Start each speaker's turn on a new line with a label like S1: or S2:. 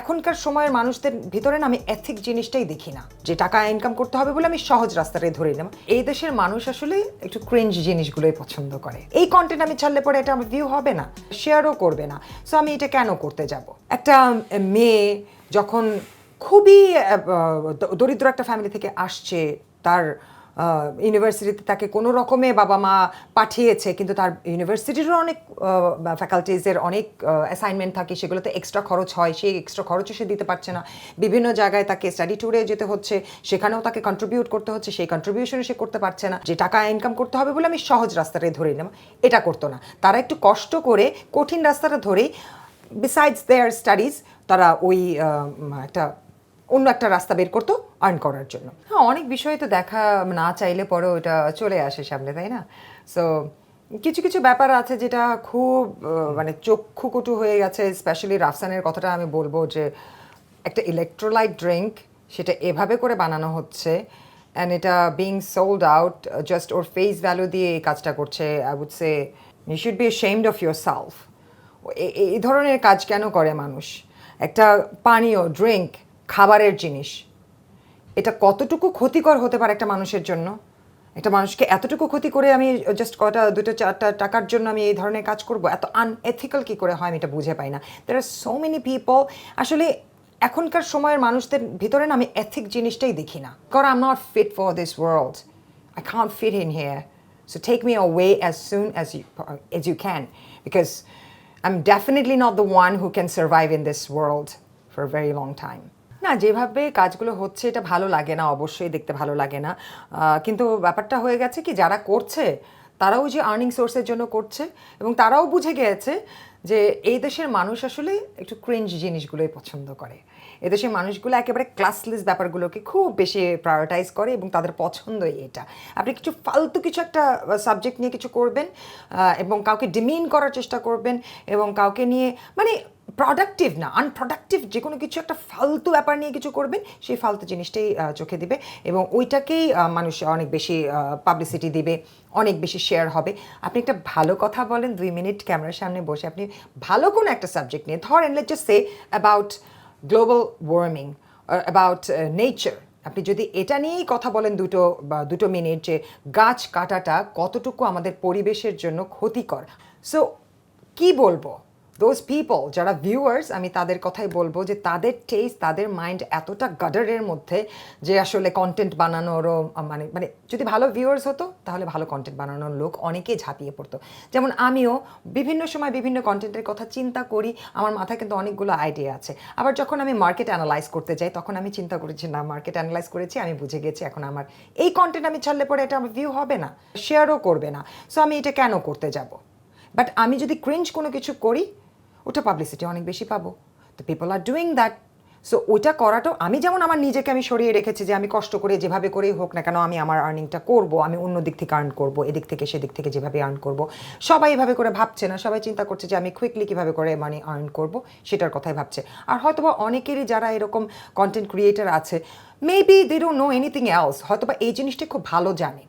S1: এখনকার সময়ের মানুষদের ভিতরে না আমি এথিক জিনিসটাই দেখি না। যে টাকা ইনকাম করতে হবে বলে আমি সহজ রাস্তাটাই ধরে নিলাম। এই দেশের মানুষ আসলে একটু ক্রেঞ্জ জিনিসগুলোই পছন্দ করে। এই কন্টেন্ট আমি ছাড়লে পরে এটা আমার ভিউ হবে না শেয়ারও করবে না। সো আমি এটা কেন করতে যাব? একটা মেয়ে যখন খুবই দরিদ্র একটা ফ্যামিলি থেকে আসছে, তার ইউনিভার্সিটিতে তাকে কোনো রকমে বাবা মা পাঠিয়েছে, কিন্তু তার ইউনিভার্সিটিরও অনেক ফ্যাকাল্টিজের অনেক অ্যাসাইনমেন্ট থাকে, সেগুলোতে এক্সট্রা খরচ হয়, সেই এক্সট্রা খরচও সে দিতে পারছে না। বিভিন্ন জায়গায় তাকে স্টাডি ট্যুরে যেতে হচ্ছে, সেখানেও তাকে কন্ট্রিবিউট করতে হচ্ছে, সেই কন্ট্রিবিউশনে সে করতে পারছে না। যে টাকা ইনকাম করতে হবে বলে আমি সহজ রাস্তাটাই ধরে নিলাম, এটা করতো না। তারা একটু কষ্ট করে কঠিন রাস্তাটা ধরেই বিসাইডস দেয়ার স্টাডিজ তারা ওই একটা অন্য একটা রাস্তা বের করতো আর্ন করার জন্য। হ্যাঁ অনেক বিষয় তো দেখা না চাইলে পরেও এটা চলে আসে সামনে, তাই না? সো কিছু কিছু ব্যাপার আছে যেটা খুব মানে চক্ষুকটু হয়ে গেছে স্পেশালি রাফসানের কথাটা আমি বলব যে একটা ইলেকট্রোলাইট ড্রিঙ্ক সেটা এভাবে করে বানানো হচ্ছে অ্যান্ড এটা বিং সোল্ড আউট জাস্ট ওর ফেস ভ্যালু দিয়ে এই কাজটা করছে I would say you should be shamed of your yourself ধরনের কাজ কেন করে মানুষ? একটা পানীয় ড্রিঙ্ক খাবারের জিনিস। এটা কতটুকু ক্ষতিকর হতে পারে একটা মানুষের জন্য? একটা মানুষকে এতটুকু ক্ষতি করে আমি জাস্ট কটা দুটো চারটা টাকার জন্য আমি এই ধরনের কাজ করব? এত আনএথিক্যাল কি করে হয় আমি এটা বুঝে পাই না। দের আর সো মেনি পিপল আসলে এখনকার সময়ের মানুষদের ভিতরে না আমি এথিক জিনিসটাই দেখি না। কারণ I am not fit for this world I can't fit in here. So take me away as soon as you as you can, because I'm definitely not the one who can survive in this world for a very long time. না, যেভাবে কাজগুলো হচ্ছে, এটা ভালো লাগে না, অবশ্যই দেখতে ভালো লাগে না। কিন্তু ব্যাপারটা হয়ে গেছে কি, যারা করছে, তারাও যে আর্নিং সোর্সের জন্য করছে এবং তারাও বুঝে গিয়েছে যে এই দেশের মানুষ আসলে একটু ক্রেঞ্জ জিনিসগুলোই পছন্দ করে। এদেশের মানুষগুলো একেবারে ক্লাসলেস ব্যাপারগুলোকে খুব বেশি প্রায়োরিটাইজ করে এবং তাদের পছন্দই এটা। আপনি কিছু ফালতু কিছু একটা সাবজেক্ট নিয়ে কিছু করবেন এবং কাউকে ডিমিন করার চেষ্টা করবেন এবং কাউকে নিয়ে মানে প্রোডাক্টিভ না আনপ্রোডাক্টিভ যে কোনো কিছু একটা ফালতু ব্যাপার নিয়ে কিছু করবেন, সেই ফালতু জিনিসটাই চোখে দিবে এবং ওইটাকেই মানুষ অনেক বেশি পাবলিসিটি দিবে, অনেক বেশি শেয়ার হবে। আপনি একটা ভালো কথা বলেন, দুই মিনিট ক্যামেরার সামনে বসে আপনি ভালো কোনো একটা সাবজেক্ট নিয়ে, ধরেন let just say about global warming about nature আপনি যদি এটা নিয়েই কথা বলেন দুটো, বা দুটো মিনিট যে গাছ কাটাটা কতটুকু আমাদের পরিবেশের জন্য ক্ষতিকর। সো কি বলব? দোজ পিপল যারা ভিউয়ার্স আমি তাদের কথাই বলব যে তাদের টেস্ট তাদের মাইন্ড এতটা গাডারের মধ্যে যে আসলে কন্টেন্ট বানানোরও মানে মানে যদি ভালো ভিউয়ার্স হতো, তাহলে ভালো কন্টেন্ট বানানোর লোক অনেকেই ঝাঁপিয়ে পড়তো। যেমন আমিও বিভিন্ন সময় বিভিন্ন কন্টেন্টের কথা চিন্তা করি, আমার মাথায় কিন্তু অনেকগুলো আইডিয়া আছে। আবার যখন আমি মার্কেট অ্যানালাইজ করতে যাই, তখন আমি চিন্তা করেছি না মার্কেট অ্যানালাইজ করেছি, আমি বুঝে গেছি, এখন আমার এই কন্টেন্ট আমি ছাড়লে পরে এটা আমার ভিউ হবে না শেয়ারও করবে না। সো আমি এটা কেন করতে যাব? বাট আমি যদি ক্রিঞ্জ কোনো কিছু করি ওটা পাবলিসিটি অনেক বেশি পাবো। তো people are doing that so ওইটা করাটাও আমি যেমন আমার নিজেকে আমি সরিয়ে রেখেছি যে আমি কষ্ট করে যেভাবে করেই হোক না কেন আমি আমার আর্নিংটা করব, আমি অন্য দিক থেকে আর্ন করব, এদিক থেকে সেদিক থেকে যেভাবে আর্ন করব। সবাই এভাবে করে ভাবছে না, সবাই চিন্তা করছে যে আমি কুইকলি কীভাবে করে মানে আর্ন করব, সেটার কথাই ভাবছে। আর হয়তোবা অনেকেরই যারা এরকম কন্টেন্ট ক্রিয়েটার আছে maybe they don't know anything else হয়তোবা এই জিনিসটা খুব ভালো জানে।